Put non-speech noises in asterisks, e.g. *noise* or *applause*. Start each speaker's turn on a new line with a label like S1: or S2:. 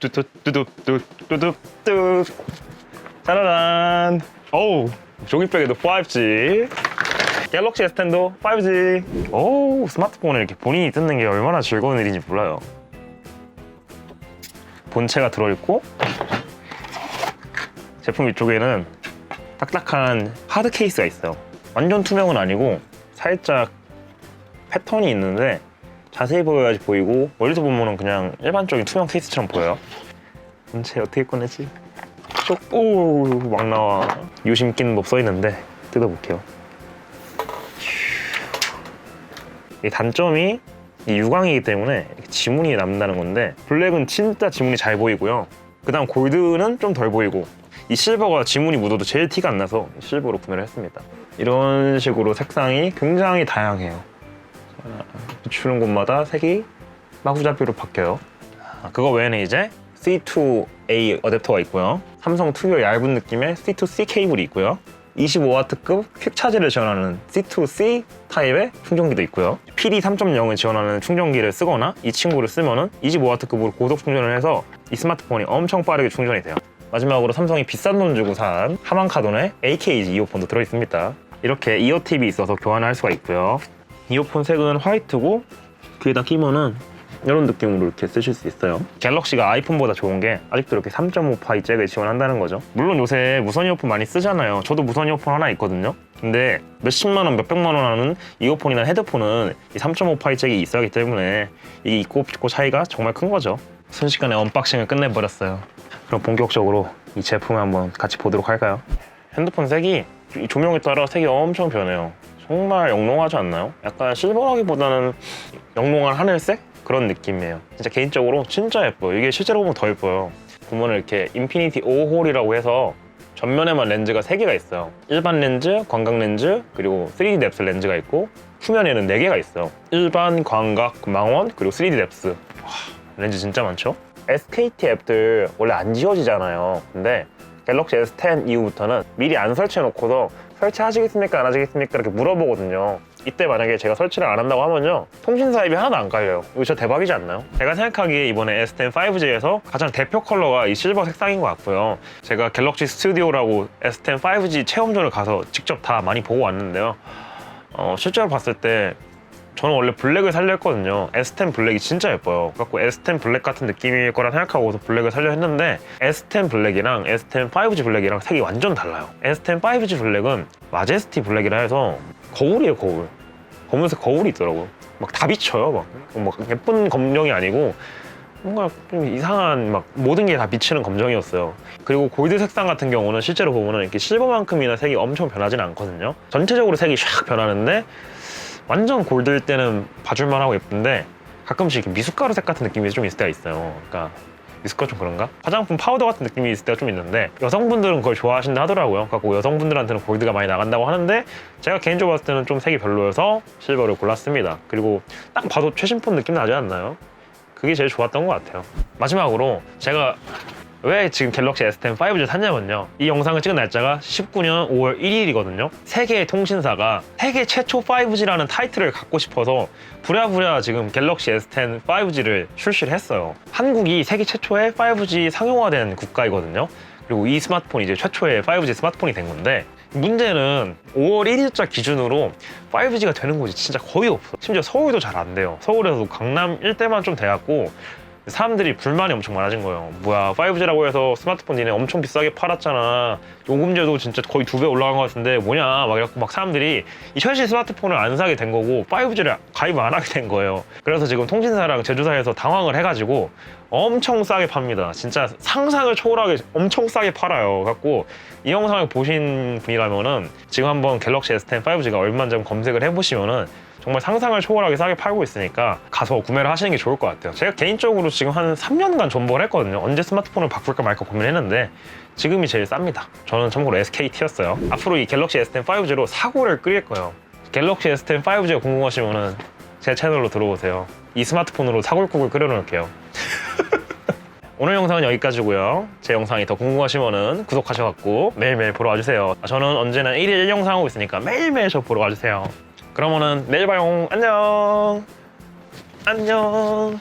S1: 뚜뚜뚜뚜뚜뚜뚜뚜 짜라란. 어우 종이백에도 5G 갤럭시 S10도 5G 오 스마트폰에 이렇게 본인이 뜯는 게 얼마나 즐거운 일인지 몰라요. 본체가 들어있고 제품 위쪽에는 딱딱한 하드 케이스가 있어요. 완전 투명은 아니고 살짝 패턴이 있는데 자세히 보여야지 보이고 멀리서 보면은 그냥 일반적인 투명 케이스처럼 보여요 본체 어떻게 꺼내지? 쪽, 오, 막 나와. 유심 끼는 법 써있는데, 뜯어볼게요. 이 단점이 이 유광이기 때문에 지문이 남는다는 건데, 블랙은 진짜 지문이 잘 보이고요. 그 다음 골드는 좀 덜 보이고, 이 실버가 지문이 묻어도 제일 티가 안 나서 실버로 구매를 했습니다. 이런 식으로 색상이 굉장히 다양해요. 자, 비추는 곳마다 색이 마구잡이로 바뀌어요. 아, 그거 외에는 이제 C2A 어댑터가 있고요. 삼성 특유의 얇은 느낌의 C2C 케이블이 있고요. 25W급 퀵 차지를 지원하는 C2C 타입의 충전기도 있고요. PD 3.0을 지원하는 충전기를 쓰거나 이 친구를 쓰면은 25W급으로 고속 충전을 해서 이 스마트폰이 엄청 빠르게 충전이 돼요. 마지막으로 삼성이 비싼 돈 주고 산 하만카돈의 AKG 이어폰도 들어있습니다. 이렇게 이어 팁이 있어서 교환을 할 수가 있고요. 이어폰 색은 화이트고 귀에다 끼면은 이런 느낌으로 이렇게 쓰실 수 있어요. 갤럭시가 아이폰보다 좋은 게 아직도 이렇게 3.5파이 잭을 지원한다는 거죠. 물론 요새 무선 이어폰 많이 쓰잖아요. 저도 무선 이어폰 하나 있거든요. 근데 몇십만 원, 몇백만 원 하는 이어폰이나 헤드폰은 이 3.5파이 잭이 있어야 하기 때문에 이게 있고 없고 차이가 정말 큰 거죠. 순식간에 언박싱을 끝내버렸어요. 그럼 본격적으로 이 제품을 한번 같이 보도록 할까요? 핸드폰 색이 이 조명에 따라 색이 엄청 변해요. 정말 영롱하지 않나요? 약간 실버라기보다는 영롱한 하늘색? 그런 느낌이에요. 진짜 개인적으로 진짜 예뻐요. 이게 실제로 보면 더 예뻐요. 보면 이렇게 인피니티 5홀이라고 해서 전면에만 렌즈가 3개가 있어요. 일반 렌즈, 광각 렌즈, 그리고 3D 뎁스 렌즈가 있고 후면에는 4개가 있어요. 일반, 광각, 망원, 그리고 3D 뎁스. 와, 렌즈 진짜 많죠? SKT 앱들 원래 안 지워지잖아요. 근데 갤럭시 S10 이후부터는 미리 안 설치해놓고서 설치하시겠습니까? 안 하시겠습니까? 이렇게 물어보거든요. 이때 만약에 제가 설치를 안 한다고 하면요. 통신사 앱이 하나도 안 깔려요. 이거 진짜 대박이지 않나요? 제가 생각하기에 이번에 S10 5G에서 가장 대표 컬러가 이 실버 색상인 것 같고요. 제가 갤럭시 스튜디오라고 S10 5G 체험존을 가서 직접 다 많이 보고 왔는데요. 어, 실제로 봤을 때 저는 원래 블랙을 살려 했거든요. S10 블랙이 진짜 예뻐요. 그래갖고 S10 블랙 같은 느낌일 거라 생각하고서 블랙을 살려 했는데 S10 블랙이랑 S10 5G 블랙이랑 색이 완전 달라요. S10 5G 블랙은 마제스티 블랙이라 해서 거울이에요, 거울. 검은색 거울이 있더라고요. 막 다 비쳐요, 막. 막 예쁜 검정이 아니고 뭔가 좀 이상한 막 모든 게 다 비치는 검정이었어요. 그리고 골드 색상 같은 경우는 실제로 보면은 이렇게 실버만큼이나 색이 엄청 변하지는 않거든요. 전체적으로 색이 샥 변하는데 완전 골드일 때는 봐줄만 하고 예쁜데 가끔씩 미숫가루 색 같은 느낌이 좀 있을 때가 있어요. 그러니까 미숫가루 좀 그런가? 화장품 파우더 같은 느낌이 있을 때가 좀 있는데 여성분들은 그걸 좋아하신다 하더라고요. 그래서 여성분들한테는 골드가 많이 나간다고 하는데 제가 개인적으로 봤을 때는 좀 색이 별로여서 실버를 골랐습니다. 그리고 딱 봐도 최신폰 느낌 나지 않나요? 그게 제일 좋았던 것 같아요. 마지막으로 제가 왜 지금 갤럭시 S10 5G 샀냐면요. 이 영상을 찍은 날짜가 19년 5월 1일이거든요. 세계의 통신사가 세계 최초 5G라는 타이틀을 갖고 싶어서 부랴부랴 지금 갤럭시 S10 5G를 출시를 했어요. 한국이 세계 최초의 5G 상용화된 국가이거든요. 그리고 이 스마트폰이 이제 최초의 5G 스마트폰이 된 건데 문제는 5월 1일자 기준으로 5G가 되는 곳이 진짜 거의 없어. 심지어 서울도 잘 안 돼요. 서울에서도 강남 일대만 좀 돼갖고 사람들이 불만이 엄청 많아진 거예요. 뭐야, 5G라고 해서 스마트폰 니네 엄청 비싸게 팔았잖아. 요금제도 진짜 거의 두 배 올라간 것 같은데 뭐냐, 막 이렇게 막 사람들이 이 최신 스마트폰을 안 사게 된 거고 5G를 가입 안 하게 된 거예요. 그래서 지금 통신사랑 제조사에서 당황을 해가지고 엄청 싸게 팝니다. 진짜 상상을 초월하게 엄청 싸게 팔아요. 갖고 이 영상을 보신 분이라면은 지금 한번 갤럭시 S10 5G가 얼마인지 검색을 해보시면은 정말 상상을 초월하게 싸게 팔고 있으니까 가서 구매를 하시는 게 좋을 것 같아요. 제가 개인적으로 지금 한 3년간 존버를 했거든요. 언제 스마트폰을 바꿀까 말까 고민했는데 지금이 제일 쌉니다. 저는 참고로 SKT였어요. 앞으로 이 갤럭시 S10 5G로 사고를 끓일 거예요. 갤럭시 S10 5G가 궁금하시면은 제 채널로 들어오세요. 이 스마트폰으로 사골국을 끓여놓을게요. *laughs* 오늘 영상은 여기까지고요. 제 영상이 더 궁금하시면은 구독하셔갖고 매일매일 보러 와주세요. 저는 언제나 1일 1영상 하고 있으니까 매일매일 저 보러 와주세요. 그러면은 내일 봐요. 안녕. 안녕.